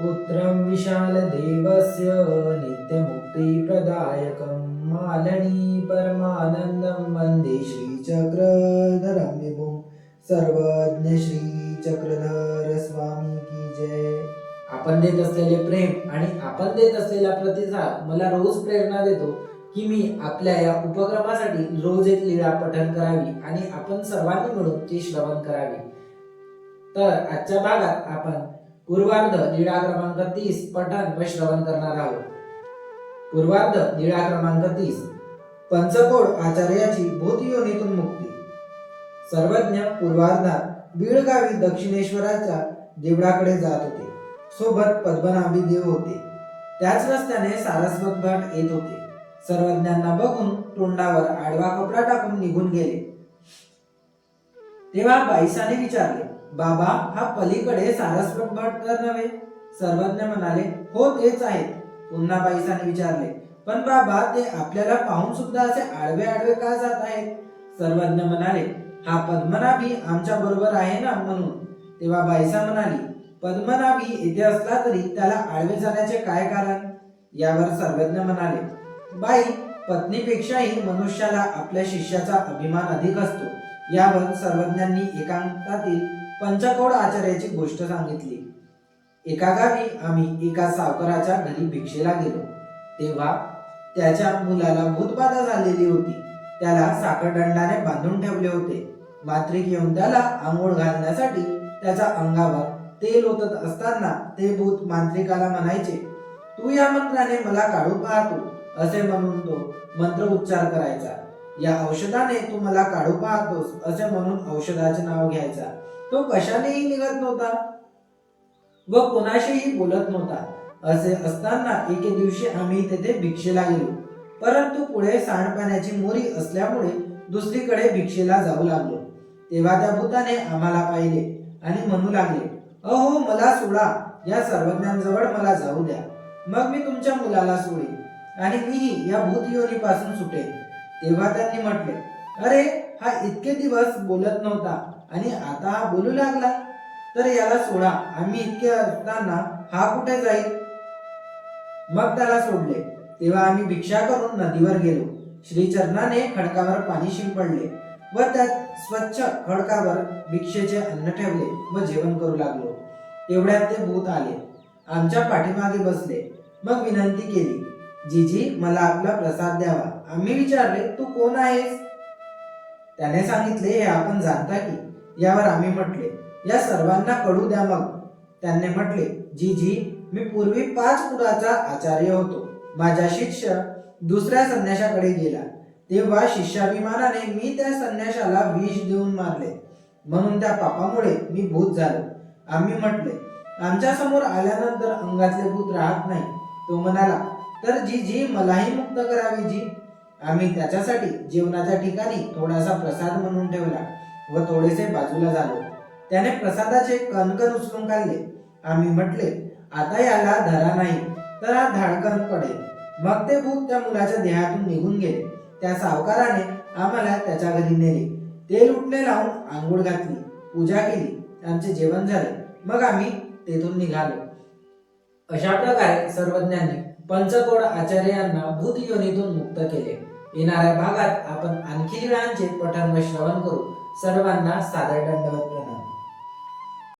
पुत्रं विशालदेवस्य नित्यमुक्तिप्रदायकं मालनी परमानन्दं वन्दे श्रीचक्रधरं विभुं सर्वज्ञ श्रीचक्रधर स्वामी की जय। आपण देत असलेले प्रेम आणि आपण देत असलेला प्रतिसाद मला रोज प्रेरणा देतो की मी आपल्या या उपक्रमासाठी रोज एक लीळा पठण करावी आणि आपण सर्वांनी मिळून ती श्रवण करावी. तर आजच्या भागात आपण पूर्वार्ध निळा क्रमांक तीस पठण व श्रवण करणार आहोत. पूर्वार्ध निळा क्रमांक तीस पंचकोड आचार्याची भूतयोनीतून मुक्ती. सर्वज्ञ पूर्वार्धात बीड गावी दक्षिणेश्वराच्या देवळाकडे जात होते. सोबत पद्मनाभी देव होते. त्याच रस्त्याने सारस्वत भट येत होते. सर्वज्ञांना बघून तोंडावर आडवा कपडा टाकून निघून गेले. तेव्हा बाईसाने विचारले बाबा हा पलीकडे सारस्वत भट तर नव्हे. सर्वज्ञ म्हणाले हो तेच आहेत पुन्हा बाईसाने विचारले पण बाबा ते आपल्याला पाहून सुद्धा असे आडवे आडवे का जात आहेत? सर्वज्ञ म्हणाले हा पद्मनाभी आमच्या बरोबर आहे ना म्हणून. तेव्हा बाईसा म्हणाली पद्मनाभी इथे असला तरी त्याला आडवे जाण्याचे काय कारण? यावर सर्वज्ञ म्हणाले बाई पत्नीपेक्षाही मनुष्याला आपल्या शिष्याचा अभिमान अधिक असतो. यावर सर्वज्ञांनी एकांतातील पंचकोड आचार्याची गोष्ट सांगितली. एका गावी आम्ही एका सावकाराच्या घरी भिक्षेला गेलो. तेव्हा त्याच्या मुलाला भूतबाधा झालेली होती. त्याला साखरदंडाने बांधून ठेवले होते. मात्रिक येऊन त्याला आंघोळ घालण्यासाठी त्याच्या अंगावर तेल ओतत असताना ते भूत मांत्रिकाला म्हणायचे तू या मंत्राने मला काढू पाहतो असे म्हणून तो मंत्र उच्चार करायचा. या औषधाने तू मला काढू पाहतोस असे म्हणून औषधाचे नाव घ्यायचा. तो कशानेही निघत नव्हता व कोणाशीही बोलत नव्हता. असे असताना एके दिवशी आम्ही तेथे भिक्षेला गेलो. परंतु पुढे सांडपाण्याची मोरी असल्यामुळे दुसरीकडे भिक्षेला जाऊ लागलो. तेव्हा त्या भूताने आम्हाला पाहिले आणि म्हणू लागले अहो मला सोडा. या सर्वज्ञांजवळ मला जाऊ द्या. मग मी तुमच्या मुलाला सोडेन आणि मीही या भूत योनीपासून सुटेन. तेव्हा त्यांनी म्हटले अरे हा इतके दिवस बोलत नव्हता. आणि आता हा बोलू लागला. तर याला सोडा. आम्ही इतके असताना हा कुठे जाईल? मग त्याला सोडले. तेव्हा आम्ही भिक्षा करून नदीवर गेलो. श्रीचरणाने खडकावर पाणी शिंपडले व त्यात स्वच्छ खडकावर भिक्षेचे अन्न ठेवले व जेवण करू लागलो. तेवढ्यात ते भूत आले. आमच्या पाठीमागे बसले. मग विनंती केली जीजी मला आपला प्रसाद द्यावा. आम्ही विचारले तू कोण आहेस? त्याने सांगितले हे आपण जाणता की? यावर आम्ही म्हटले या सर्वांना कळू द्या मग. त्यांनी म्हटले जी जी मी पूर्वी पाच कुळाचा आचार्य होतो. माझा शिष्य दुसऱ्या संन्याशाकडे गेला. तेव्हा शिष्याभिमानाने मी त्या संन्याशाला विष देऊन मारले. म्हणून त्या पापामुळे मी भूत झालो. आम्ही म्हटले आमच्यासमोर आल्यानंतर अंगातले भूत राहत नाही. तो म्हणाला तर जी जी मलाही मुक्त करावी जी. आम्ही त्याच्यासाठी जेवणाच्या ठिकाणी थोडासा प्रसाद म्हणून ठेवला व थोडेसे बाजूला झालो. त्याने प्रसादाचे कणकण उचलून काढले आम्ही म्हटले आता याला धरा नाही तर हा धाडकन पडेल. मग ते भूत त्या मुलाच्या देहातून निघून गेले. त्या सावकाराने आम्हाला त्याच्या घरी नेले. तेल उठले लावून आंघोळ घातली पूजा केली आमचे जेवण झाले. मग आम्ही तेथून निघालो. अशा प्रकारे सर्वज्ञांनी पंचकोड आचार्यांना भूत योनीतून मुक्त केले. येणाऱ्या भागात आपण आणखी लिळांचे पठण व श्रवण करू. सर्वांना सादर दंडवत प्रणाम.